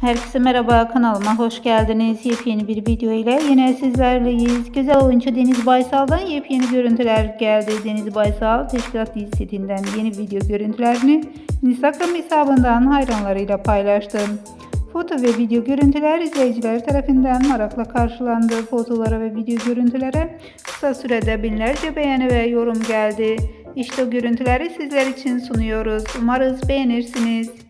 Herkese merhaba kanalıma hoş geldiniz. Yepyeni bir video ile yine sizlerleyiz. Güzel oyuncu Deniz Baysal'dan yepyeni görüntüler geldi. Deniz Baysal Teşkilat Dizi setinden yeni video görüntülerini Instagram hesabından hayranlarıyla paylaştı. Foto ve video görüntüler izleyiciler tarafından merakla karşılandı. Fotolara ve video görüntülere kısa sürede binlerce beğeni ve yorum geldi. İşte o görüntüleri sizler için sunuyoruz. Umarız beğenirsiniz.